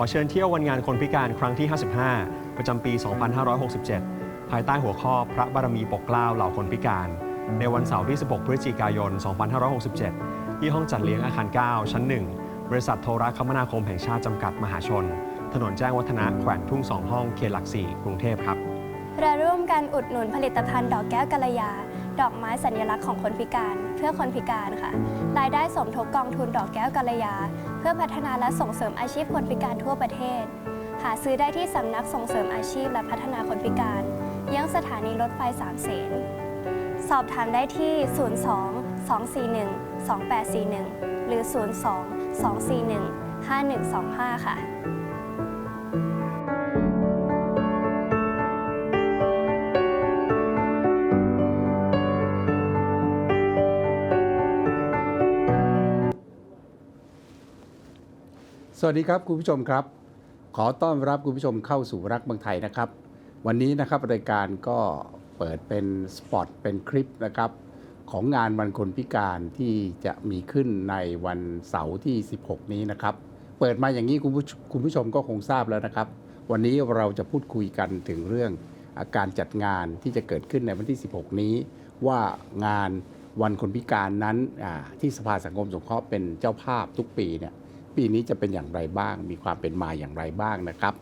ขอเชิญเที่ยววันงานคนพิการครั้งที่ 55 ประจำปี 2567 ภายใต้หัวข้อพระบารมีปกเกล้าเหล่าคนพิการ ในวันเสาร์ที่ 16 พฤศจิกายน 2567 ที่ห้องจัดเลี้ยงอาคาร 9 ชั้น 1 บริษัทโทรคมนาคมแห่งชาติจำกัดมหาชน ถนนแจ้งวัฒนะแขวงทุ่ง2ห้องเขตหลัก4กรุงเทพครับและร่วมกันอุดหนุนผลิตภัณฑ์ดอกแก้วกัลยา ดอกไม้สัญลักษณ์ของคนพิการ เพื่อคนพิการค่ะ รายได้สมทบกองทุนดอกแก้วกัลยา เพื่อพัฒนาและส่งเสริมอาชีพคนพิการทั่วประเทศ หาซื้อได้ที่สำนักส่งเสริมอาชีพและพัฒนาคนพิการ ยังสถานีรถไฟสามเสน สอบถามได้ที่ 02 241 2841 หรือ 02 241 5125 ค่ะสวัสดีครับคุณผู้ชมครับ ขอต้อนรับคุณผู้ชมเข้าสู่รักเมืองไทยนะครับ วันนี้นะครับรายการก็เปิดเป็นสปอตเป็นคลิปนะครับของงานวันคนพิการที่จะมีขึ้นในวันเสาร์ที่ 16 นี้นะครับ เปิดมาอย่างนี้คุณผู้คุณผู้ชมก็คงทราบแล้วนะครับ วันนี้เราจะพูดคุยกันถึงเรื่องอาการจัดงานที่จะเกิดขึ้นในวันที่ 16 นี้ ว่างานวันคนพิการนั้นที่สภาสังคมสงเคราะห์เป็นเจ้าภาพทุกปีเนี่ยปีนี้จะเป็นอย่างไรบ้าง มีความเป็นมาอย่างไรบ้างนะครับ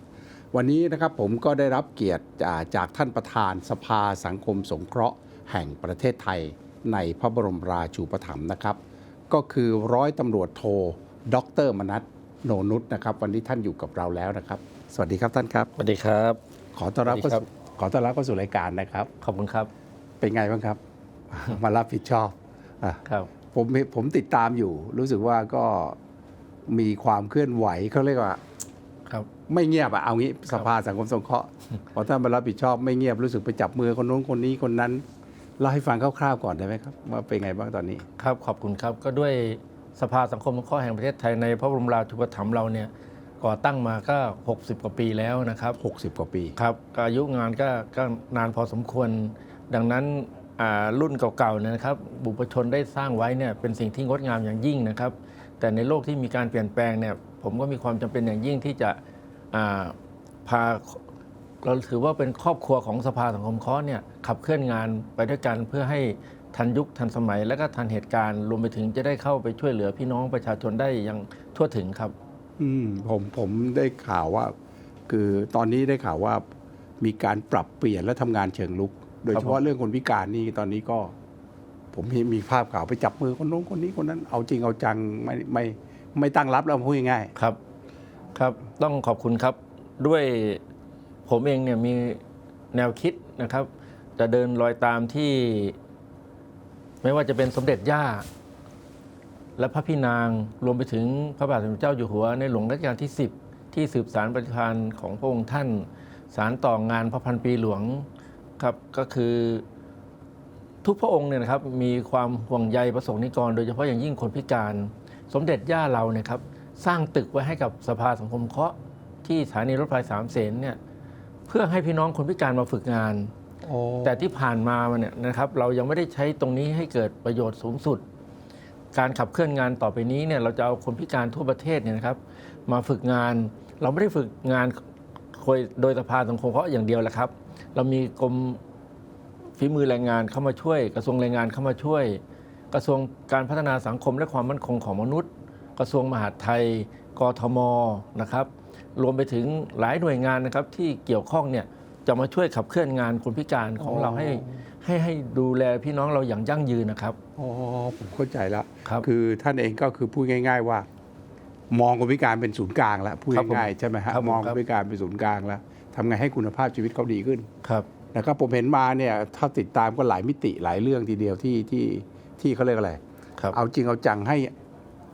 วันนี้นะครับผมก็ได้รับเกียรติอ่าจากท่านประธานสภาสังคมสงเคราะห์แห่งประเทศไทย ในพระบรมราชูปถัมภ์นะครับ ก็คือร้อยตำรวจโทดรมนัทโนนุษนะครับ วันนี้ท่านอยู่กับเราแล้วนะครับ สวัสดีครับท่านครับสวัสดีครับ ขอต้อนรับสวัสดีเข้าครับสู่ขอต้อนรับเข้าสู่รายการนะครับ ขอบคุณครับ เป็นไงบ้างครับ มารับผิดชอบอะครับผมผมติดตามอยู่ รู้สึกว่าก็มีความเคลื่อนไหวเขาเรียกว่าครับ ไม่เงียบอะเอางี้สภาสังคมสงเคราะห์พอท่านมารับผิดชอบไม่เงียบรู้สึกไปจับมือคนโน้นคนนี้คนนั้นเล่าให้ฟังคร่าวๆก่อนได้ไหมครับว่าเป็นไงบ้างตอนนี้ ครับขอบคุณครับก็ด้วยสภาสังคมสงเคราะห์แห่งประเทศไทยในพระบรมราชูปถัมภ์เราเนี่ยก่อตั้งมาก็ 60 กว่าปีแล้วนะครับ 60 กว่าปีครับก็อายุงานก็ก็นานพอสมควร ดังนั้นอ่ารุ่นเก่าๆเนี่ยนะครับบุพชนได้สร้างไว้เนี่ยเป็นสิ่งที่งดงามอย่างยิ่งนะครับ แต่ในโลกที่มีการเปลี่ยนแปลงเนี่ยผมก็มีความจำเป็นอย่างยิ่งที่จะอ่า พาเราถือว่าเป็นครอบครัวของสภาสังคมเคราะห์เนี่ยขับเคลื่อนงานไปด้วยกันเพื่อให้ทันยุคทันสมัย และก็ทันเหตุการณ์รวมไปถึงจะได้เข้าไปช่วยเหลือพี่น้องประชาชนได้อย่างทั่วถึงครับ อืมผมผมได้ข่าวว่า คือตอนนี้ได้ข่าวว่ามีการปรับเปลี่ยนและทำงานเชิงลุก โดยครับเฉพาะผมเรื่องคนพิการนี่ตอนนี้ก็ ผมเห็นมีภาพข่าวไปจับมือคนโน้นคนนี้คนนั้นเอาจริงเอาจังไม่ไม่ไม่ตั้งรับแล้วพูดง่ายครับ ครับต้องขอบคุณครับด้วยผมเองเนี่ยมีแนวคิดนะครับ จะเดินรอยตามที่ ไม่ว่าจะเป็นสมเด็จย่า และพระพี่นางรวมไปถึงพระบาทสมเด็จเจ้าอยู่หัวในหลวงรัชกาลที่ 10 ที่สืบสารปฏิภาณของพระองค์ท่าน สารต่องานพระพันปีหลวงครับก็คือทุกพระองค์เนี่ยนะครับมีความห่วงใยประสงค์นิกร โดยเฉพาะอย่างยิ่งคนพิการ สมเด็จย่าเราเนี่ยครับ สร้างตึกไว้ให้กับสภาสังคมเคราะห์ที่สถานีรถไฟสามเสนเนี่ยเพื่อให้พี่น้องคนพิการมาฝึกงานๆโอ้แต่ที่ผ่านมาเนี่ยนะครับเรายังไม่ได้ใช้ตรงนี้ให้เกิดประโยชน์สูงสุด การขับเคลื่อนงานต่อไปนี้เนี่ยเราจะเอาคนพิการทั่วประเทศเนี่ยนะครับมาฝึกงาน เราไม่ได้ฝึกงานโดยสภาสังคมเคราะห์อย่างเดียวแหละครับ เรามีกรมฝีมือแรงงานเข้ามาช่วย กระทรวงแรงงานเข้ามาช่วย กระทรวงการพัฒนาสังคมและความมั่นคงของมนุษย์ กระทรวงมหาดไทย กทมนะครับรวมไปถึงหลายหน่วยงานนะครับที่เกี่ยวข้องเนี่ยจะมาช่วยขับเคลื่อนงานคนพิการของเราให้ให้ให้ดูแลพี่น้องเราอย่างยั่งยืนนะครับ อ๋อผมเข้าใจแล้วครับคือท่านเองก็คือพูดง่าย ๆ ว่า มองคนพิการเป็นศูนย์กลางแล้วพูดครับผมง่ายๆใช่ไหมฮะครับผมมองคครับนพิการเป็นศูนย์กลางแล้วทำไงให้คุณภาพชีวิตเขาดีขึ้น ครับ นะครับผมเห็นมาเนี่ยถ้าติดตามก็หลายมิติหลายเรื่องทีเดียวที่ที่ที่เขาเรียกอะไร ครับ เอาจริงเอาจังให้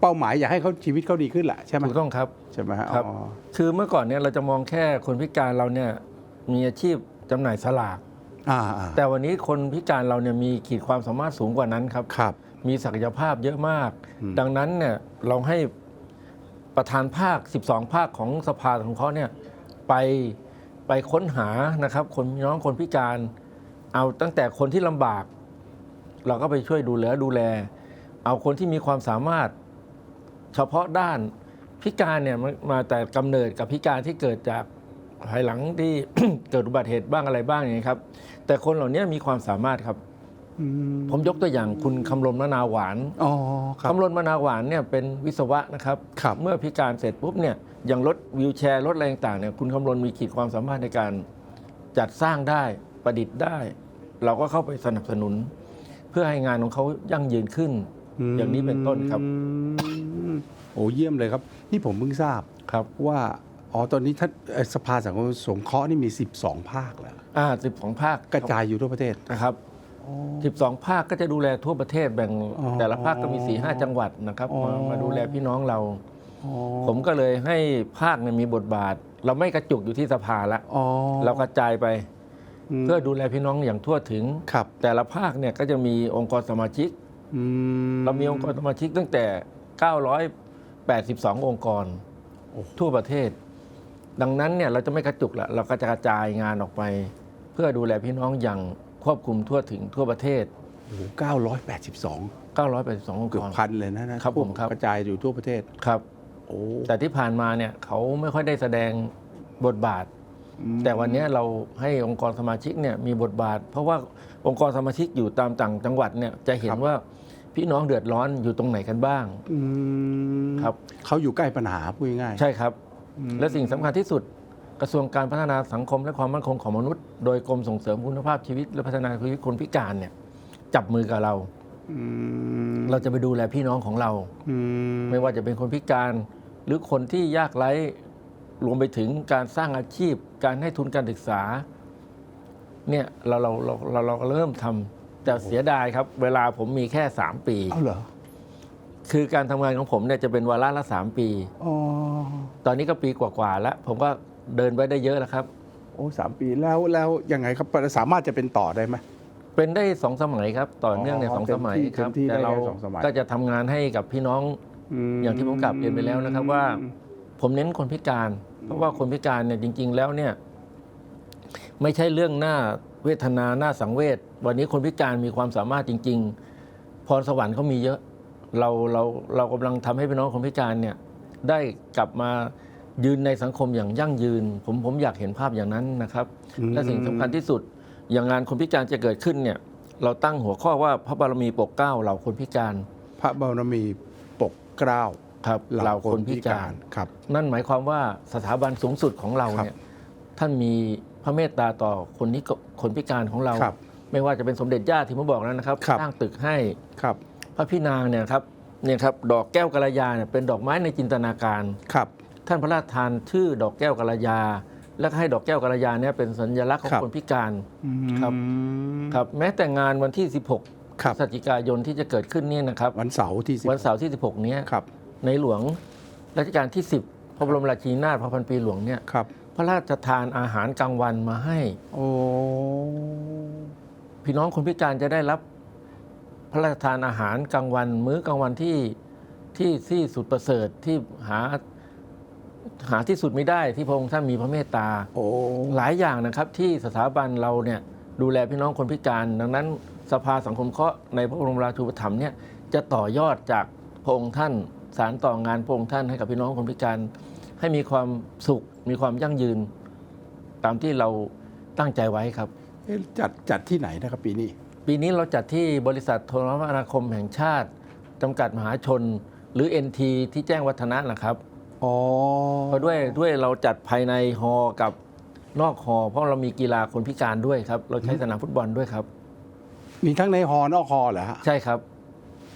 เป้าหมายอยากให้เขาชีวิตเขาดีขึ้นแหละใช่ไหมถูกต้องครับใช่ไหมฮะครับ อ๋อคือเมื่อก่อนเนี่ยเราจะมองแค่คนพิการเราเนี่ยมีอาชีพจำหน่ายสลาก อ่าอ่าแต่วันนี้คนพิการเราเนี่ยมีขีดความสามารถสูงกว่านั้นครับ ครับ มีศักยภาพเยอะมาก อืม ดังนั้นเนี่ยเราให้ประธานภาค 12 ภาคของสภาของเขาเนี่ยไปไปค้นหานะครับ คนน้องคนพิการ เอาตั้งแต่คนที่ลำบาก เราก็ไปช่วยดูแลดูแล เอาคนที่มีความสามารถ เฉพาะด้านพิการเนี่ยมันมาแต่กำเนิดกับพิการที่เกิดจากภายหลังที่เกิดอุบัติเหตุบ้างอะไรบ้างอย่างนี้ครับ แต่คนเหล่านี้มีความสามารถครับอืมผมยกตัวอย่างคุณคำรณมะนาวหวานอ๋อครับคำรณมะนาวหวานเนี่ยเป็นวิศวะนะครับครับเมื่อพิการเสร็จปุ๊บเนี่ยอย่างรถวิวแชร์รถอะไรต่างๆเนี่ยคุณคำรณมีขีดความสามารถในการจัดสร้างได้ประดิษฐ์ได้ เราก็เข้าไปสนับสนุน เพื่อให้งานของเขายั่งยืนขึ้น อย่างนี้เป็นต้นครับอืมโอ้เยี่ยมเลยครับ นี่ผมเพิ่งทราบครับว่าอ๋อตอนนี้ท่านเอ่อสภาสังคมสงเคราะห์นี่มี 12 ภาคแล้วอ่าสิบสองภาคกระจายอยู่ทั่วประเทศนะครับสิบสองภาคก็จะดูแลทั่วประเทศแบ่งอ๋อแต่ละภาคก็มีสี่ห้าจังหวัดนะครับอ๋อมามาดูแลพี่น้องเราอ๋อผมก็เลยให้ภาคเนี่ยมีบทบาท เราไม่กระจุกอยู่ที่สภาละอ๋อเรากระจายไปมเพื่อดูแลพี่น้องอย่างทั่วถึงครับแต่ละภาคเนี่ยก็จะมีองค์กรสมาชิกอื เรามีองค์กรสมาชิกตั้งแต่ 982 องค์กร ทั่วประเทศ ดังนั้นเนี่ยเราจะไม่กระจุกละเราก็จะกระจายงานออกไป เพื่อดูแลพี่น้องอย่างควบคุมทั่วถึงทั่วประเทศโอ้โห982 982 องค์เกืกอบรพันเลยนะนะครับผมครับ กระจายอยู่ทั่วประเทศ ครับ โอ้แต่ที่ผ่านมาเนี่ยเขาไม่ค่อยได้แสดงบทบาทอืมแต่วันนี้เราให้องค์กรสมาชิกเนี่ยมีบทบาท เพราะว่าองค์กรสมาชิกอยู่ตามต่างจังหวัดเนี่ยจะเห็นว่า พี่น้องเดือดร้อนอยู่ตรงไหนกันบ้าง อืมครับ เขาอยู่ใกล้ปัญหาพูดง่ายๆใช่ครับ อืมและสิ่งสำคัญที่สุดกระทรวงการพัฒนาสังคมและความมั่นคงของมนุษย์ โดยกรมส่งเสริมคุณภาพชีวิตและพัฒนาชีวิตคนพิการเนี่ยจับมือกับเรา อืมเราจะไปดูแลพี่น้องของเรา อืมไม่ว่าจะเป็นคนพิการ หรือคนที่ยากไร้รวมไปถึงการสร้างอาชีพ การให้ทุนการศึกษาเนี่ยเราเราเราเราเราเริ่มทำ แต่เสียดายครับ เวลาผมมีแค่ 3 ปี เอาเหรอ คือการทำงานของผมเนี่ยจะเป็นวาระละ 3 ปี อ๋อ ตอนนี้ก็ปีกว่าๆแล้ว ผมก็เดินไปได้เยอะแล้วครับ โอ้สามปีแล้วแล้วยังไงครับสามารถจะเป็นต่อได้ไหม เป็นได้สองสมัยครับ ต่อเนื่องในอ๋อสองสมัยเต็มที่ครับเต็มที่แต่เราได้แค่สองสมัย ก็จะทำงานให้กับพี่น้องอย่างที่ผมกลับเรียนไปแล้วนะครับว่า ผมเน้นคนพิการ เพราะว่าคนพิการเนี่ยจริง ๆ แล้วเนี่ย ไม่ใช่เรื่องหน้า เวทนาหน้าสังเวชวันนี้คนพิการมีความสามารถจริง ๆ พรสวรรค์เขามีเยอะ เราเราเรากำลังทำให้พี่น้องคนพิการเนี่ยได้กลับมายืนในสังคมอย่างยั่งยืน ผมผมอยากเห็นภาพอย่างนั้นนะครับอืมและสิ่งสำคัญที่สุดอย่างงานคนพิการจะเกิดขึ้นเนี่ยเราตั้งหัวข้อว่าพระบารมีปกเกล้าเหล่าคนพิการ พระบารมีปกเกล้าครับเหล่าคนพิการครับ นั่นหมายความว่าสถาบันสูงสุดของเราเนี่ยท่านมี พระเมตตาต่อคนนี้คนพิการของเรา ครับไม่ว่าจะเป็นสมเด็จย่าที่ผมบอกแล้วนะครับ ครับ สร้างตึกให้ครับพระพี่นางเนี่ยครับเนี่ยครับดอกแก้วกัลยาเนี่ยเป็นดอกไม้ในจินตนาการ ครับ ท่านพระราชทานชื่อดอกแก้วกัลยา แล้วก็ให้ดอกแก้วกัลยาเนี่ยเป็นสัญลักษณ์ของครับ คนพิการ ครับอืมครับแม้แต่งานวันที่ 16ครับพฤศจิกายนที่จะเกิดขึ้นเนี่ยนะครับ วันเสาร์ที่สิบวันเสาร์ที่ 16 เนี้ยครับในหลวงรัชกาลที่ 10 พระบรมราชินีนาถพระพันปีหลวงเนี่ยครับ พระราชทานอาหารกลางวันมาให้ โอ้พี่น้องคนพิการจะได้รับพระราชทานอาหารกลางวัน มื้อกลางวันที่ที่ที่สุดประเสริฐที่หาหาที่สุดไม่ได้ที่พระองค์ท่านมีพระเมตตาโอ้หลายอย่างนะครับ ที่สถาบันเราเนี่ยดูแลพี่น้องคนพิการ ดังนั้นสภาสังคมเคราะห์ในพระบรมราชูปถัมภ์เนี่ยจะต่อยอดจากพระองค์ท่านสารต่องานพระองค์ท่านให้กับพี่น้องคนพิการ ให้มีความสุข มีความยั่งยืนตามที่เราตั้งใจไว้ครับ เอ๊ะจัดจัดที่ไหนนะครับปีนี้ ปีนี้เราจัดที่บริษัทโทรคมนาคมแห่งชาติจำกัดมหาชน หรือ NT ที่แจ้งวัฒนะนะครับอ๋อเพราะด้วยด้วยเราจัดภายในฮอกับนอกฮอเพราะเรามีกีฬาคนพิการด้วยครับ เราใช้สนามฟุตบอลด้วยครับ มีทั้งในฮอนอกฮอเหรอฮะใช่ครับ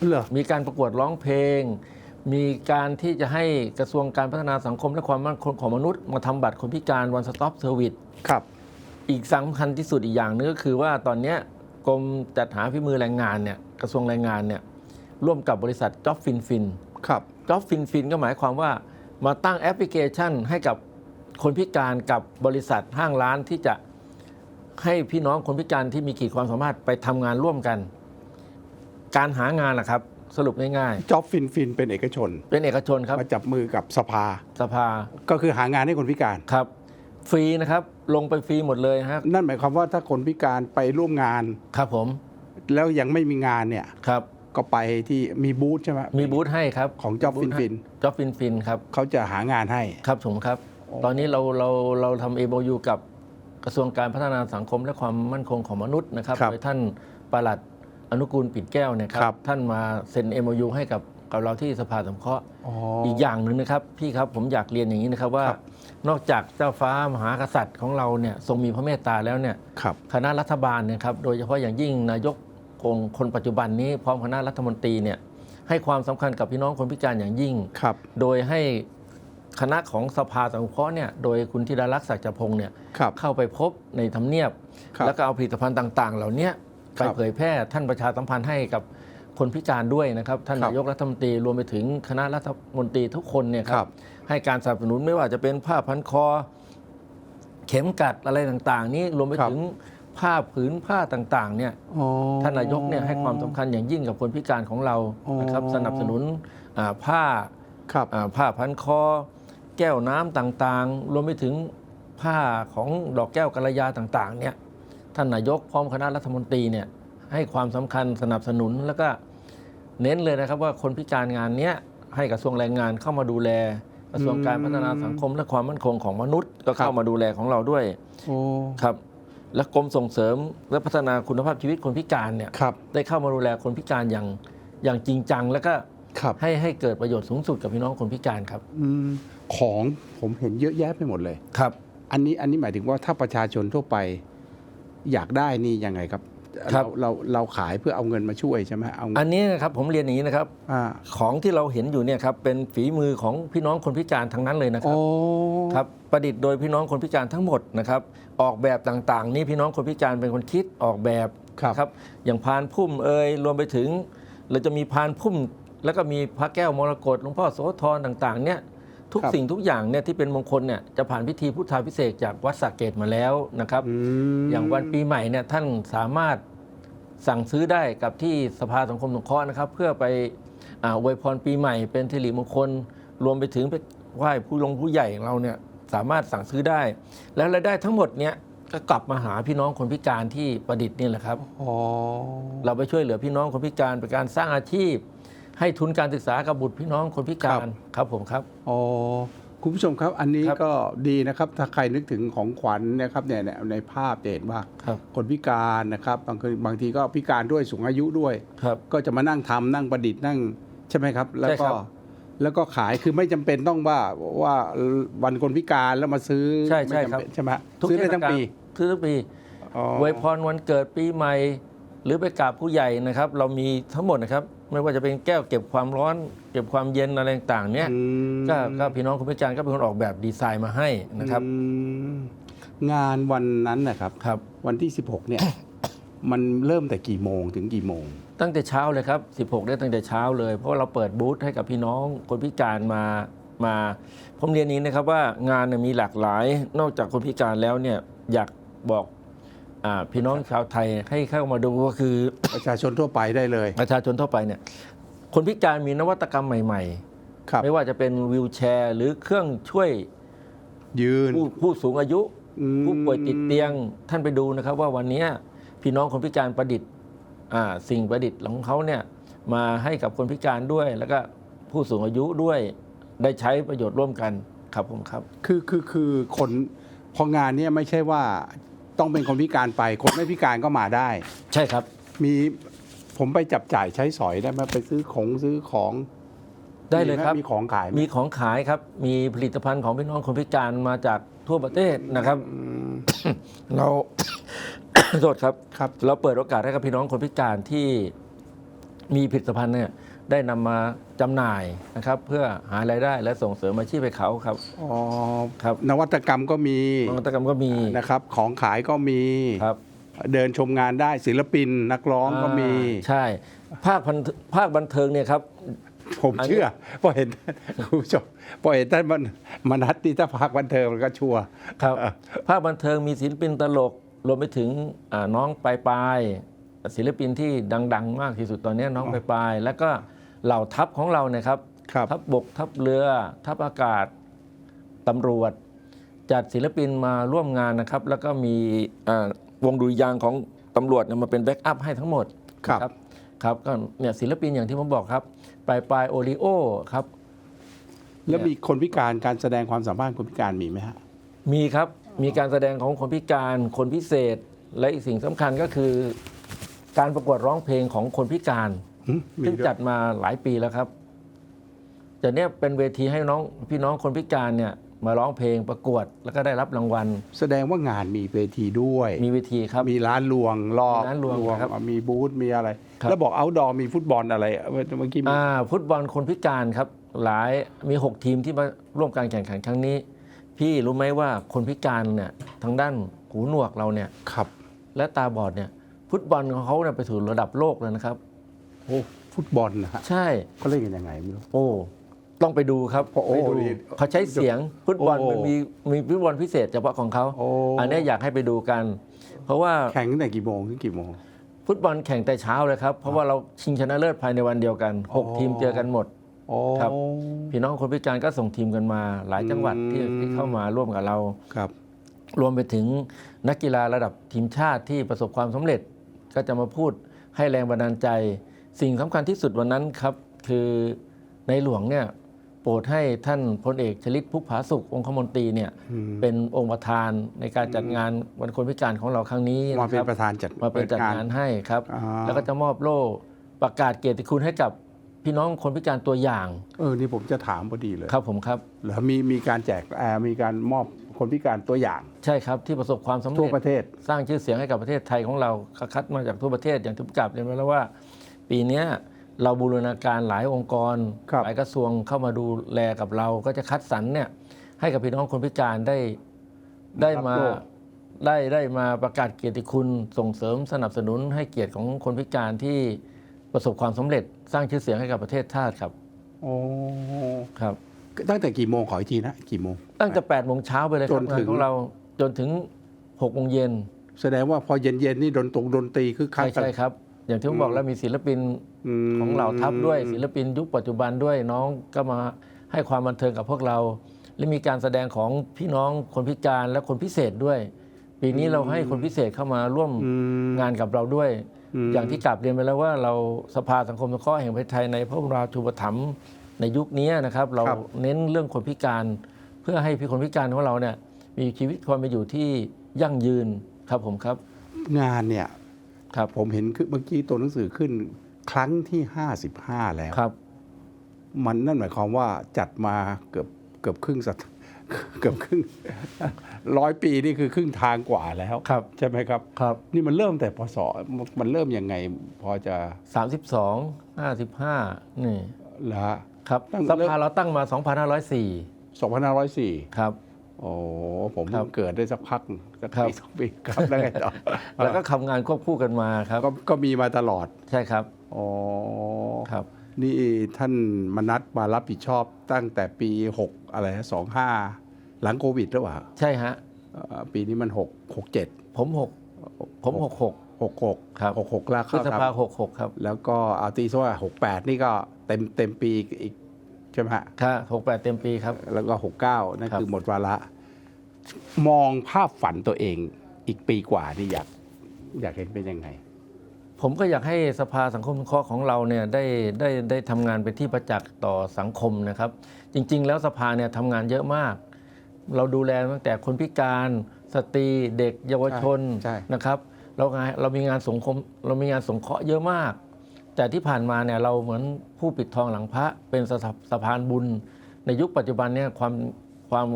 เหรอ มีการประกวดร้องเพลง มีการที่จะให้กระทรวงการพัฒนาสังคมและความมั่นคงของมนุษย์ มาทำบัตรคนพิการ One Stop Service ครับ อีกสำคัญที่สุดอีกอย่างหนึงก็คือว่าตอนเนี้ยกรมจัดหาพิมือแรงงานเนี่ยกระทรวงแรงงานเนี่ยร่วมกับบริษัท Job Fin Fin ครับ Job Fin Fin ก็หมายความว่ามาตั้งแอปพลิเคชันให้กับคนพิการกับบริษัทห้างร้านที่จะให้พี่น้องคนพิการที่มีขีดความสามารถไปทำงานร่วมกัน การหางานล่ะครับ สรุปง่ายจ็อบฟินฟินเป็นเอกชน ๆ เป็นเอกชนครับ มาจับมือกับสภา สภาก็คือหางานให้คนพิการ ครับ ฟรีนะครับ ลงไปฟรีหมดเลยนะครับนั่นหมายความว่าถ้าคนพิการไปร่วมงาน ครับผมแล้วยังไม่มีงานเนี่ย ครับ ก็ไปที่มีบูธใช่ไหมมีบูธให้ครับของ Job บูธให้ Fin Fin Job Fin Fin ครับ เขาจะหางานให้ ครับผมครับโอ้ตอนนี้เราเราเราทำ MOU กับกระทรวงการพัฒนาสังคมและความมั่นคงของมนุษย์นะครับครับ โดยท่านปลัด อนุกูลปิ่นแก้วเนี่ยคครัรับบท่านมาเซ็น MOU ให้กับกับเราที่สภาสงเคราะห์อ๋ออีกอย่างหนึ่งนะครับ พี่ครับผมอยากเรียนอย่างนี้นะครับว่าครับนอกจากเจ้าฟ้ามหากษัตริย์ของเราเนี่ยทรงมีพระเมตตาแล้วเนี่ยครับคณะรัฐบาลเนยครับโดยเฉพาะอย่างยิ่งนายกองค์คนปัจจุบันนี้พร้อมคณะรัฐมนตรีเนี่ยให้ความสำคัญกับพี่น้องคนพิการอย่างยิ่งครับโดยให้คณะของสภาสังเคราะห์เนี่ยโดยคุณธิดารักษ์ศักดิ์จพงศ์เนี่ยครับเข้าไปพบในทำเนียบครับแล้วก็เอาผลิตภัณฑ์ต่าง ๆ เหล่านี้ครั ไปบเผยแพร่ท่านประชาสัมพันธ์ให้กับคนพิการด้วยนะครับท่านครับนายกรัฐมนตรีรวมไปถึงคณะรัฐมนตรีทุกคนเนี่ยคครัรับบให้การสนับสนุนไม่ว่าจะเป็นผ้าพันคอ เข็มกัดอะไรต่างๆ นี้รวมไปครับถึงผ้าผืนผ้าต่างๆเนี่ยอ๋อท่านนายกเนี่ยให้ความสำคัญอย่างยิ่งกับคนพิการของเรานะครับอ๋อสนับสนุนอ่าผ้าครับอ่าผ้าพันคอ แก้วน้ำต่างๆ รวมไปถึงผ้าของดอกแก้วกัลยาต่างๆเนี่ย ท่านนายกพร้อมคณะรัฐมนตรีเนี่ยให้ความสำคัญสนับสนุนแล้วก็เน้นเลยนะครับว่าคนพิการงานเนี้ยให้กระทรวงแรงงานเข้ามาดูแลกระทรวงการพัฒนาสังคมและความมั่นคงของมนุษย์ ก็เข้ามาดูแลของเราด้วยโอ้ครับและกรมส่งเสริมและพัฒนาคุณภาพชีวิตคนพิการเนี่ยครับได้เข้ามาดูแลคนพิการอย่างอย่างจริงจัง แล้วก็ครับให้ให้เกิดประโยชน์สูงสุดกับพี่น้องคนพิการครับอืมของผมเห็นเยอะแยะไปหมดเลยครับ อันนี้อันนี้หมายถึงว่าถ้าประชาชนทั่วไป อยากได้นี่ยังไงครับครับ เราเราเราขายเพื่อเอาเงินมาช่วยใช่ไหมเอาอันนี้นะครับผมเรียนอย่างนี้นะครับ อ่าของที่เราเห็นอยู่เนี่ยครับเป็นฝีมือของพี่น้องคนพิการทั้งนั้นเลยนะคโอ้รับครับประดิษฐ์โดยพี่น้องคนพิการทั้งหมดนะครับออกแบบต่างๆ นี่พี่น้องคนพิการเป็นคนคิดออกแบบครับครับอย่างพานพุ่มเอ่ยรวมไปถึง เราจะมีพานพุ่ม แล้วก็มีพระแก้วมรกตหลวงพ่อโสธรต่างๆเนี่ย ทุกครับสิ่งทุกอย่างเนี่ยที่เป็นมงคลเนี่ยจะผ่านพิธีพุทธาพิเศษกจากวัดสักเกตมาแล้วนะครับอืมอย่างวันปีใหม่เนี่ยท่านสามารถสั่งซื้อได้กับที่สภาสังคมสงเคราะห์นะครับ เพื่อไปอาอวยพรปีใหม่เป็นสิริมงคล รวมไปถึงไปไหว้ผู้ลงผู้ใหญ่ของเราเนี่ยสามารถสั่งซื้อได้ แล้วรายได้ทั้งหมดเนี่ยก็กลับมาหาพี่น้องคนพิการที่ประดิษฐ์นี่แหละครับอ๋อเราไปช่วยเหลือพี่น้องคนพิการเป็นการสร้างอาชีพ ให้ทุนการศึกษากับบุตรพี่น้องคนพิการครับผมครับอ๋อคุณผู้ชมครับอันนี้ครับก็ดีนะครับถ้าใครนึกถึงของขวัญนะครับเนี่ยเนี่ยในภาพจะเห็นว่าครับคนพิการนะครับบางคนบางทีก็พิการด้วยสูงอายุด้วยครับก็จะมานั่งทำนั่งประดิษฐ์นั่งใช่ไหมครับ แล้วใช่ก็ครับแล้วก็ขายคือไม่จำเป็นต้องว่าว่าวันคนพิการแล้วมาซื้อใช่ใช่ไม่จำครับเป็นใช่ไหมทุกซื้อเทได้ศทั้งกาลปีซื้อทั้งปีอ๋ออวยพรวันเกิดปีใหม่ หรือไปกราบผู้ใหญ่นะครับ เรามีทั้งหมดนะครับ ไม่ว่าจะเป็นแก้วเก็บความร้อน เก็บความเย็นอะไรต่างๆเนี่ยอืมก็ก็พี่น้องคนพิการก็เป็นคนออกแบบดีไซน์มาให้นะครับอืมงานวันนั้นนะครับครับ วันที่ 16 เนี่ย มันเริ่มแต่กี่โมงถึงกี่โมง ตั้งแต่เช้าเลยครับ 16 ได้ตั้งแต่เช้าเลย เพราะว่าเราเปิดบูธให้กับพี่น้องคนพิการมามาผมเรียนนี้นะครับว่างานเนี่ยมีหลากหลาย นอกจากคนพิการแล้วเนี่ยอยากบอกอา พี่น้องชาวไทยให้เข้ามาดูก็คือประชาชนทั่วไปได้เลย ประชาชนทั่วไปเนี่ยคนพิการมีนวัตกรรมใหม่ๆครับไม่ว่าจะเป็นวิวแชร์ หรือเครื่องช่วยยืนผู้ผู้สูงอายุอืมผู้ป่วยติดเตียงท่านไปดูนะครับ ว่าวันนี้พี่น้องคนพิการประดิษฐ์อ่าสิ่งประดิษฐ์ของเขาเนี่ยมาให้กับคนพิการด้วย แล้วก็ผู้สูงอายุด้วยได้ใช้ประโยชน์ร่วมกันครับผมครับ คือคือคือคนพองานเนี่ยไม่ใช่ว่า ต้องเป็นคนพิการไป คนไม่พิการก็มาได้ ใช่ครับ มีผมไปจับจ่ายใช้สอยได้ไหมไปซื้อของซื้อของได้เลยครับมีของขายไหมมีของขายครับ มีผลิตภัณฑ์ของพี่น้องคนพิการมาจากทั่วประเทศนะครับอืมเราโทษครับ ครับ เราเปิดโอกาสให้กับพี่น้องคนพิการที่มีผลิตภัณฑ์เนี่ย ได้นำมาจำหน่ายนะครับ เพื่อหารายได้และส่งเสริมอาชีพให้เขาครับอ๋อครับนวัตกรรมก็มีนวัตกรรมก็มีนะครับ ของขายก็มี ครับเดินชมงานได้ศิลปินนักร้องก็มี อ่าใช่ ภาคบันภาคบันเทิงเนี่ยครับ ผมอันนี้เชื่อพอเห็นคุณผู้ชมพอเห็นท่านมันมนัดที่ถ้าพักบันเทิงมันก็ชัวร์ ครับภาคบันเทิงมีศิลปินตลก รวมไปถึงอ่าน้องปลายปลายศิลปินที่ดัง ๆ มากที่สุดตอนนี้น้องปลายปลายแล้วก็ เหล่าทัพของเราเนี่ยครับครับ ทัพบกทัพเรือ ทัพอากาศตำรวจ จัดศิลปินมาร่วมงานนะครับ แล้วก็มีอ่าวงดุริยางค์ของตำรวจเนี่ยมาเป็นแบ็กอัพให้ทั้งหมดครับ นะครับก็เนี่ยศิลปินอย่างที่ผมบอกครับปลายปลายโอริโอครับ แล้วมีคนพิการการแสดงความสามารถคนพิการมีไหมฮะ มีครับมีการแสดงของคนพิการคนพิเศษ และอีกสิ่งสำคัญก็คือ การประกวดร้องเพลงของคนพิการ หึมีซึ่งด้วยจัดมาหลายปีแล้วครับแต่เนี้ยเป็นเวทีให้น้องพี่น้องคนพิการเนี่ยมาร้องเพลงประกวดแล้วก็ได้รับรางวัล แสดงว่างานมีเวทีด้วย มีเวทีครับ มีร้านลวงรอบมีร้านรวงครับมีบูธมีอะไรครับแล้วบอกเอาดอมีฟุตบอลอะไรเมื่อกี้มีอ่าฟุตบอลคนพิการครับ หลายมี 6 ทีมที่มาร่วมการแข่งขันครั้งนี้ พี่รู้ไหมว่าคนพิการเนี่ยทางด้านหูหนวกเราเนี่ยครับ และตาบอดเนี่ย ฟุตบอลของเขาเนี่ยไปถึงระดับโลกเลยนะครับ โอ้ฟุตบอลนะฮะใช่ เขาเล่นกันยังไงไม่รู้ โอ้ ต้องไปดูครับโอ้โหไปดูนี่เขาใช้เสียงฟุตบอลโอ้มันมีมีฟุตบอลพิเศษเฉพาะของเขาโอ้ อันเนี้ยอยากให้ไปดูกัน เพราะว่าแข่งตั้งแต่กี่โมงถึงกี่โมง ฟุตบอลแข่งแต่เช้าเลยครับ เพราะว่าเราชิงชนะเลิศภายในวันเดียวกันอ๋อ6ทีมเจอกันหมด โอ้ ครับ พี่น้องคนพิการก็ส่งทีมกันมา หลายจังหวัดที่อืมที่เข้ามาร่วมกับเรา ครับรวมไปถึงนักกีฬาระดับทีมชาติที่ประสบความสำเร็จ ก็จะมาพูดให้แรงบันดาลใจ สิ่งสำคัญที่สุดวันนั้นครับ คือในหลวงเนี่ยโปรดให้ท่านพลเอกชลิตพุกผาสุของคมนตรีเนี่ยอืมเป็นองค์ประธานในการจัดงานวันคนพิการของเราครั้งนี้มานะเป็คนรับประธานจัดมาเป็นจัดงานให้ครับอ่าแล้วก็จะมอบโล่ประกาศเกียรติคุณให้กับพี่น้องคนพิการตัวอย่าง เออนี่ผมจะถามพอดีเลยครับผมครับเหรอมีมีการแจกอ่ามีการมอบคนพิการตัวอย่าง ใช่ครับที่ประสบความสำทั่วเร็จประเทศ สร้างชื่อเสียงให้กับประเทศไทยของเราคัดมาจากทั่วประเทศอย่างที่ผมกลับเรียนไว้แล้วว่า ปีเนี้ยเราบูรณาการหลายองค์กรครับหลายกระทรวงเข้ามาดูแลกับเราก็จะคัดสรรเนี่ยให้กับพี่น้องคนพิการได้ได้มารับโลกได้ได้มาประกาศเกียรติคุณส่งเสริมสนับสนุนให้เกียรติของคนพิการที่ประสบความสำเร็จสร้างชื่อเสียงให้กับประเทศชาติครับโอ้ครับ ตั้งแต่กี่โมงขออีกทีนะกี่โมง ตั้งแต่8โมงเช้าไปเลยคจรับนงาถึนงของเราจนถึง6โมงเย็นแสดงว่าพอเย็นๆนี่ดนตรงดนตรีคือคักใช่ใช่ครับ อย่างที่ผมบอกแล้วมีศิลปินมของเหล่าทัพด้วยศิลปินยุคปัจจุบันด้วยน้องก็มาให้ความบันเทิงกับพวกเรา และมีการแสดงของพี่น้องคนพิการและคนพิเศษด้วย ปีนี้เราให้คนพิเศษเข้ามาร่วมอืมงานกับเราด้วยอืมอย่างที่กลับเรียนไปแล้วว่าเราสภาสังคมสงเคราะห์แห่งประเทศไทยในพระบรมราชูปถัมภ์ในยุคนี้นะครับ เราครับเน้นเรื่องคนพิการ เพื่อให้พี่คนพิการของเราเนี่ยมีชีวิตความเป็นอยู่ที่ยั่งยืนครับผมครับ งานเนี่ย ครับผมเห็นคือเมื่อกี้ตัวหนังสือขึ้นครั้งที่ 55 แล้วครับ มันนั่นหมายความว่าจัดมาเกือบเกือบครึ่งศตเกือบครึ่งร้อยปีนี่คือครึ่งทางกว่าแล้วครับใช่ไหมครับครับ นี่มันเริ่มแต่พศมันเริ่มยังไงพอจะ 32 55นี่ละครับตั้งสภาเราตั้งมา 2504 2504 ครับ โอ้ผมครับเกิดได้สักพักสักครับ ปีสองปีครับแล้วไงต่อแล้วก็ทำงานควบคู่กันมาครับ ก็ก็มีมาตลอดใช่ครับอ๋อครับ นี่ท่านมนัทมารับผิดชอบตั้งแต่ปี6อะไรนะ25หลังโควิดหรือเปล่าใช่ฮะ เอ่อปีนี้มัน6 6 7ผมหกผมหกหก6 6ครับ6 6แล้วพฤเข้าษภาทำหกหกครับ แล้วก็เอาตีซะว่า68นี่ก็เต็มเต็มปีอีก ใช่ไหมฮะค่ะหกแปดเต็มปีครับ แล้วก็ 69 นั่นครับ คือหมดวาระ มองภาพฝันตัวเองอีกปีกว่านี่อยาก อยากเห็นเป็นยังไง ผมก็อยากให้สภาสังคมสงเคราะห์ของเราเนี่ยได้ได้ได้ทำงานเป็นที่ประจักษ์ต่อสังคมนะครับ จริง ๆ แล้วสภาเนี่ยทำงานเยอะมาก เราดูแลตั้งแต่คนพิการสตรีเด็กเยาวชนใช่นะครับ เรางานเรามีงานสงคมเรามีงานสงเคราะห์เยอะมาก แต่ที่ผ่านมาเนี่ยเราเหมือนผู้ปิดทองหลังพระเป็นสถาสะพานบุญ ในยุคปัจจุบันเนี่ยความความ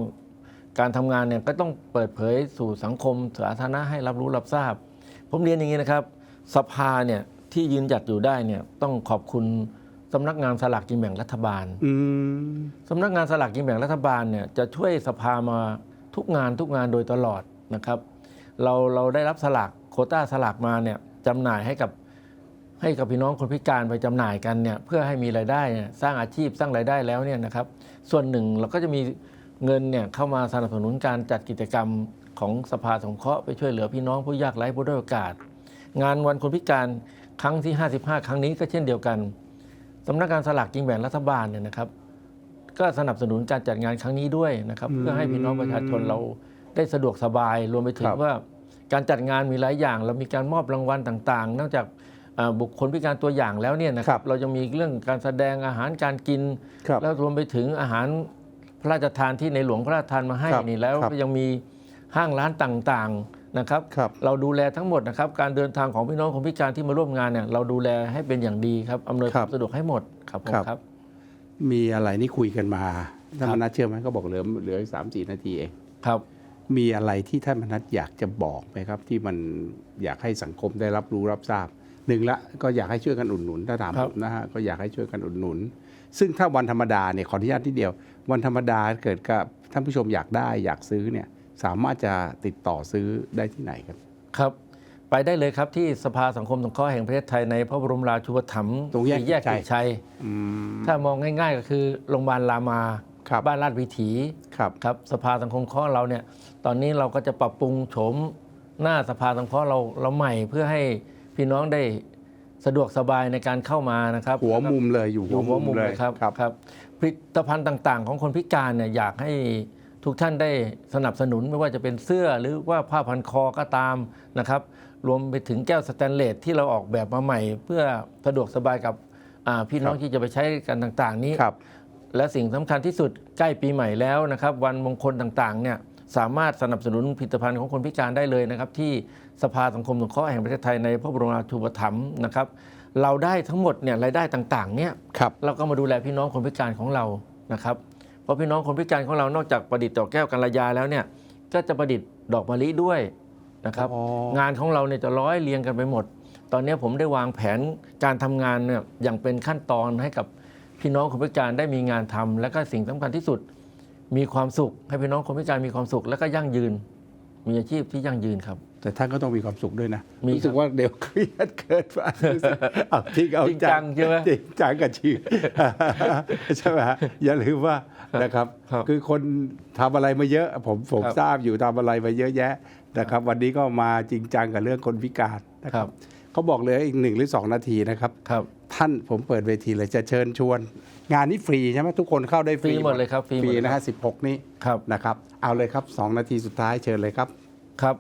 การทำงานเนี่ยก็ต้องเปิดเผยสู่สังคมสาธารณะให้รับรู้รับทราบ ผมเรียนอย่างนี้นะครับ สภาเนี่ยที่ยืนหยัดอยู่ได้เนี่ยต้องขอบคุณสำนักงานสลากกินแบ่งรัฐบาลอืมสำนักงานสลากกินแบ่งรัฐบาลเนี่ยจะช่วยสภามาทุกงานทุกงานโดยตลอดนะครับ เราเราได้รับสลากโควต้าสลากมาเนี่ยจำหน่ายให้กับ ให้กับพี่น้องคนพิการไปจำหน่ายกันเนี่ยเพื่อให้มีรายได้เนี่ยสร้างอาชีพสร้างรายได้แล้วเนี่ยนะครับ ส่วนหนึ่งเราก็จะมีเงินเนี่ยเข้ามาสนับสนุนการจัดกิจกรรมของสภาสงเคราะห์ไปช่วยเหลือพี่น้องผู้ยากไร้ผู้ด้อยโอกาส งานวันคนพิการครั้งที่ 55 ครั้งนี้ก็เช่นเดียวกันสำนักงานสลากกินแบ่งรัฐบาลเนี่ยนะครับ ก็สนับสนุนการจัดงานครั้งนี้ด้วยนะครับอืมเพื่อให้พี่น้องประชาชนเราได้สะดวกสบายรวมไปถึคงรับว่าการจัดงานมีหลายอย่าง เรามีการมอบรางวัลต่าง ๆ นอกจากอ่า บุคคลพิการตัวอย่างแล้วเนี่ยนะคครัรับบเรายังมีเรื่องการแสดงอาหารการกินครับแล้วรวมไปถึงอาหารพระราชทานที่ในหลวงพระราชทานมาให้ครับนี่แล้วครับก็ยังมีห้างร้านต่างๆนะครับครับเราดูแลทั้งหมดนะครับการเดินทางของพี่น้องคนพิการที่มาร่วมงานเนี่ยเราดูแลให้เป็นอย่างดีครับอำนวยคครัวาบมสะดวกให้หมดครับผมครับครับ มีอะไรนี่คุยกันมาท่านครัมบนัทเชื่อไหมก็บอกเหลือเหลือสามสี่นาทีเองครับ มีอะไรที่ท่านมนัทอยากจะบอกไหมครับ ที่มันอยากให้สังคมได้รับรู้รับทราบ หนึ่งละก็อยากให้ช่วยกันอุดหนุนถ้าถามครัผบมนะฮะก็อยากให้ช่วยกันอุดหนุน ซึ่งถ้าวันธรรมดาเนี่ยขออนุญาตที่เดียว วันธรรมดาเกิดกับท่านผู้ชมอยากได้อยากซื้อเนี่ยสามารถจะติดต่อซื้อได้ที่ไหนครับครับไปได้เลยครับที่สภาสังคมสงเคราะห์แห่งประเทศไทยในพระบรมราชูปถัมภ์ตรงแยกสี่แยกกิจชัยกิจชัยอืมถ้ามองง่าย ๆ ก็คือโรงพยาบาลรามาครับบ้านลาดวิถีครับครับสภาสังคมสงเคราะห์เราเนี่ยตอนนี้เราก็จะปรับปรุงโฉมหน้าสภาสังเคราะห์เราเราใหม่เพื่อให้ พี่น้องได้สะดวกสบายในการเข้ามานะครับหัวมุมเลยอยู่อยู่หัวมุมเลยครับครับครับผลิตภัณฑ์ต่างๆ ของคนพิการเนี่ยอยากให้ทุกท่านได้สนับสนุนไม่ว่าจะเป็นเสื้อหรือว่าผ้าพันคอก็ตามนะครับ รวมไปถึงแก้วสแตนเลสที่เราออกแบบมาใหม่ เพื่อสะดวกสบายกับอ่าพี่น้องที่จะไปใช้กันต่างๆ นี้ครับและสิ่งสำคัญที่สุดใกล้ปีใหม่แล้วนะครับ วันมงคลต่างๆเนี่ย สามารถสนับสนุนผลิตภัณฑ์ของคนพิการได้เลยนะครับ ที่สภาสังคมสงเคราะห์แห่งประเทศไทยในพระบรมราชูปถัมภ์นะครับ เราได้ทั้งหมดเนี่ยรายได้ต่างๆเนี่ยครับเราก็มาดูแลพี่น้องคนพิการของเรานะครับเพราะพี่น้องคนพิการของเรานอกจากประดิษฐ์ดอกแก้วกัลยาแล้วเนี่ยก็จะประดิษฐ์ดอกมะลิด้วยนะครับอ๋องานของเราเนี่ยจะร้อยเรียงกันไปหมด ตอนนี้ผมได้วางแผนการทำงานเนี่ยอย่างเป็นขั้นตอนให้กับพี่น้องคนพิการได้มีงานทำและก็สิ่งสำคัญที่สุด มีความสุข ให้พี่น้องคนพิการมีความสุข และก็ยั่งยืน มีอาชีพที่ยั่งยืนครับ แต่ท่านก็ต้องมีความสุขด้วยนะมีรู้สึกว่าเดี๋ยวเครียดเกินไปรู้สึกเอาจริงเอาจริงจังใช่ไหมจริงจังกับชีวิตใช่ไหมฮะอย่าลืมว่านะครับ ครับคือคนทำอะไรมาเยอะ ผมผมครับทราบอยู่ทำอะไรมาเยอะแยะนะครับ วันนี้ก็มาจริงจังกับเรื่องคนพิการนะคครัรับ บ เขาบอกเลยอีกหนึ่งหรือสองนาทีนะครับครับท่านผมเปิดเวทีเลยจะเชิญชวน งานนี้ฟรีใช่ไหมทุกคนเข้าได้ฟรีฟรีหมดเลยครับฟรีหมดฟรีเลยนะครัฮะบสิบหกนี้ครับนะครับ เอาเลยครับสองนาทีสุดท้ายเชิญเลยครับครับ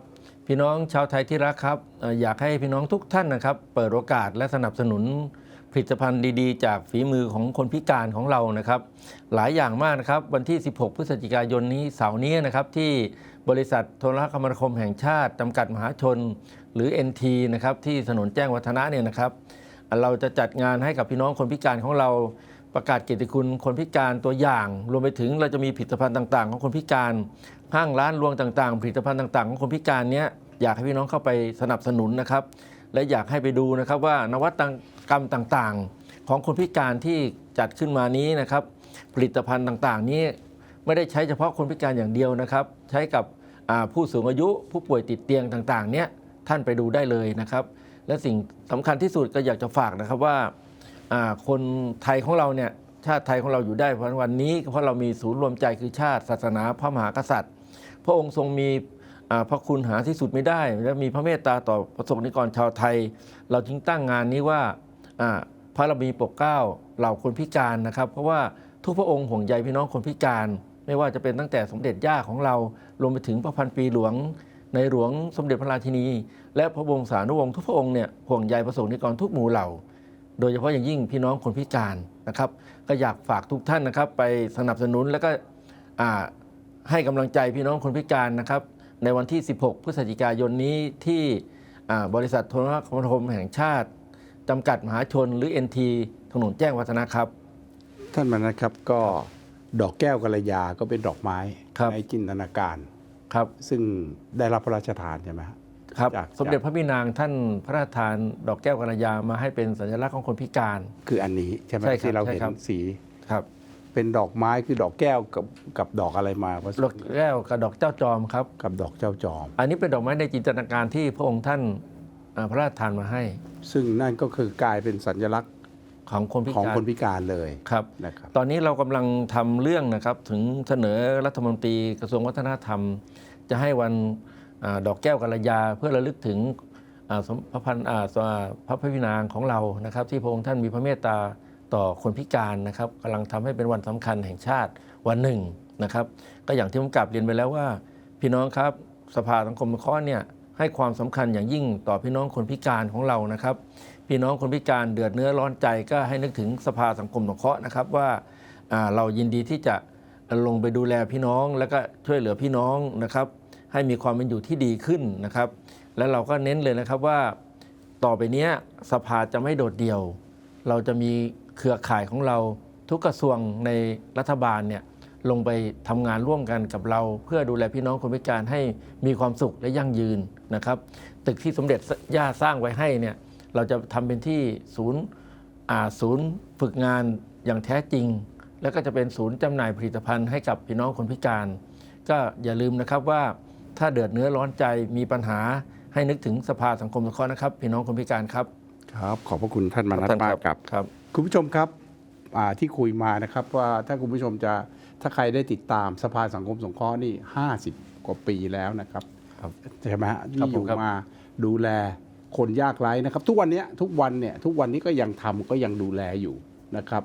พี่น้องชาวไทยที่รักครับเอ่ออยากให้พี่น้องทุกท่านนะครับ เปิดโอกาสและสนับสนุนผลิตภัณฑ์ดีๆ จากฝีมือของคนพิการของเรานะครับ หลายอย่างมากนะครับ วันที่ 16 พฤศจิกายนนี้เสาร์นี้นะครับที่บริษัทโทรคมนาคมแห่งชาติจำกัดมหาชน หรือ NT นะครับที่ถนนแจ้งวัฒนะเนี่ยนะครับ เราจะจัดงานให้กับพี่น้องคนพิการของเราประกาศเกียรติคุณคนพิการตัวอย่าง รวมไปถึงเราจะมีผลิตภัณฑ์ต่าง ๆ ของคนพิการห้างร้านรวงต่างๆ ผลิตภัณฑ์ต่าง ๆ ของคนพิการเนี้ยอยากให้พี่น้องเข้าไปสนับสนุนนะครับ และอยากให้ไปดูนะครับว่านวัตกรรมต่างๆ ของคนพิการที่จัดขึ้นมานี้นะครับ ผลิตภัณฑ์ต่างๆ นี้ไม่ได้ใช้เฉพาะคนพิการอย่างเดียวนะครับ ใช้กับผู้สูงอายุผู้ป่วยติดเตียงต่างๆ เนี้ย ท่านไปดูได้เลยนะครับ และสิ่งสำคัญที่สุดก็อยากจะฝากนะครับว่าคนไทยของเราเนี่ยชาติไทยของเราอยู่ได้เพราะวันนี้เพราะเรามีศูนย์รวมใจคือชาติศาสนาพระมหากษัตริย์ พระองค์ทรงมีพระคุณหาที่สุดไม่ได้ และมีพระเมตตาต่อประสบนิกรชาวไทย เราจึงตั้งงานนี้ว่าพระบารมีปกเก้าเหล่าคนพิการนะครับ เพราะว่าทุกพระองค์ห่วงใยพี่น้องคนพิการ ไม่ว่าจะเป็นตั้งแต่สมเด็จย่าของเรารวมไปถึงพระพันปีหลวง ในหลวงสมเด็จพระราชินี และพระบรมสานุวงศ์ทุกพระองค์เนี่ยห่วงใยประสงค์นิกรทุกหมู่เหล่า โดยเฉพาะอย่างยิ่งพี่น้องคนพิการนะครับ ก็อยากฝากทุกท่านนะครับ ไปสนับสนุนแล้วก็อ่าให้กำลังใจพี่น้องคนพิการนะครับ ในวันที่ 16 พฤศจิกายนนี้ที่อ่าบริษัทโทรคมนาคมแห่งชาติจำกัดมหาชนหรือ NT ถนนแจ้งวัฒนะครับ ท่านมานะครับก็ดอกแก้วกัลยาก็เป็นดอกไม้ครับในจินตนาการ ครับ ซึ่งได้รับพระราชทานใช่ไหมฮะครับจากสมเด็จพระพี่นางท่านพระราชทานดอกแก้วกัลยามาให้เป็นสัญลักษณ์ของคนพิการ คืออันนี้ใช่ไหมใช่ครับที่เราใช่เห็นครับ สีครับเป็นดอกไม้คือดอกแก้วกับกับดอกอะไรมาผสดอกมแก้วกับดอกเจ้าจอมครับ กับดอกเจ้าจอม อันนี้เป็นดอกไม้ในจินตนาการที่พระองค์ท่านอ่าพระราชทานมาให้ ซึ่งนั่นก็คือกลายเป็นสัญลักษณ์ ของคนพิของการคนพิการเลยครับ นะครับ ตอนนี้เรากำลังทำเรื่องนะครับ ถึงเสนอรัฐมนตรีกระทรวงวัฒนธรรม จะให้วันอาดอกแก้วกัลยา เพื่อระลึกถึงอ่าสมพระพันอ่าสอ่าพระพระพินางของเรานะครับ ที่พระองค์ท่านมีพระเมตตาต่อคนพิการนะครับกำลังทำให้เป็นวันสำคัญแห่งชาติวันหนึ่งนะครับ ก็อย่างที่ผมกลับเรียนไปแล้วว่า พี่น้องครับสภาสังคมสงเคราะห์เนี่ยให้ความสำคัญอย่างยิ่งต่อพี่น้องคนพิการของเรานะครับ พี่น้องคนพิการเดือดเนื้อร้อนใจก็ให้นึกถึงสภาสังคมสงเคราะห์นะครับว่าเรายินดีที่จะลงไปดูแลพี่น้อง แล้วก็ช่วยเหลือพี่น้องนะครับ ให้มีความเป็นอยู่ที่ดีขึ้นนะครับ และเราก็เน้นเลยนะครับว่าต่อไปนี้สภาจะไม่โดดเดี่ยว เราจะมีเครือข่ายของเราทุกกระทรวงในรัฐบาลเนี่ยลงไปทำงานร่วมกันกับเรา เพื่อดูแลพี่น้องคนพิการให้มีความสุขและยั่งยืนนะครับ ตึกที่สมเด็จย่าสร้างไว้ให้เนี่ย เราจะทำเป็นที่ศูนย์อ่าศูนย์ฝึกงานอย่างแท้จริง แล้วก็จะเป็นศูนย์จำหน่ายผลิตภัณฑ์ให้กับพี่น้องคนพิการ ก็อย่าลืมนะครับว่าถ้าเดือดเนื้อร้อนใจมีปัญหาให้นึกถึงสภาสังคมสงเคราะห์นะครับ พี่น้องคนพิการครับ ครับ ขอบพระคุณท่านมานัทท่านมาคกรับครับครับ คุณผู้ชมครับอ่าที่คุยมานะครับว่าถ้าคุณผู้ชมจะถ้าใครได้ติดตามสภาสังคมสงเคราะห์นี่ 50 กว่าปีแล้วนะครับครับใช่ไหมฮะครัที่บอยู่ผมครับมาดูแล คนยากไร้นะครับ ทุกวันเนี้ยทุกวันเนี่ยทุกวันนี้ก็ยังทำก็ยังดูแลอยู่นะครับ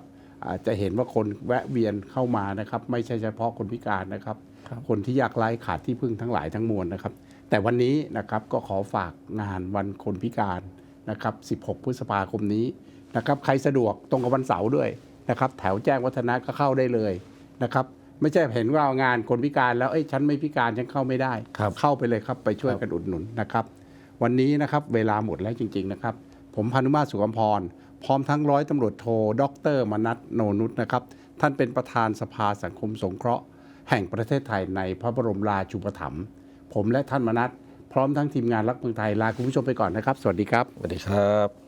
อาจจะเห็นว่าคนแวะเวียนเข้ามานะครับ ไม่ใช่เฉพาะคนพิการนะครับครับ คนที่ยากไร้ขาดที่พึ่งทั้งหลายทั้งมวลนะครับ แต่วันนี้นะครับก็ขอฝากงานวันคนพิการนะครับ 16 พฤษภาคมนี้นะครับใครสะดวกตรงกับวันเสาร์ด้วยนะครับ แถวแจ้งวัฒนะก็เข้าได้เลยนะครับไม่ใช่เห็นว่างานคนพิการแล้วเอ้ยฉันไม่พิการฉันเข้าไม่ได้ครับเข้าไปเลยครับไปช่วยครับกันอุดหนุนนะครับ วันนี้นะครับเวลาหมดแล้วจริง ๆ นะครับ ผมพานุมาสุขมพร พร้อมทั้งร้อยตำรวจโทดรมนัทโนนุษนะครับ ท่านเป็นประธานสภาสังคมสงเคราะห์ แห่งประเทศไทยในพระบรมราชูปถัมภ์ผมและท่านมนัทพร้อมทั้งทีมงานรักเมืองไทยลาคุณผู้ชมไปก่อนนะครับ สวัสดีครับ สวัสดีครับ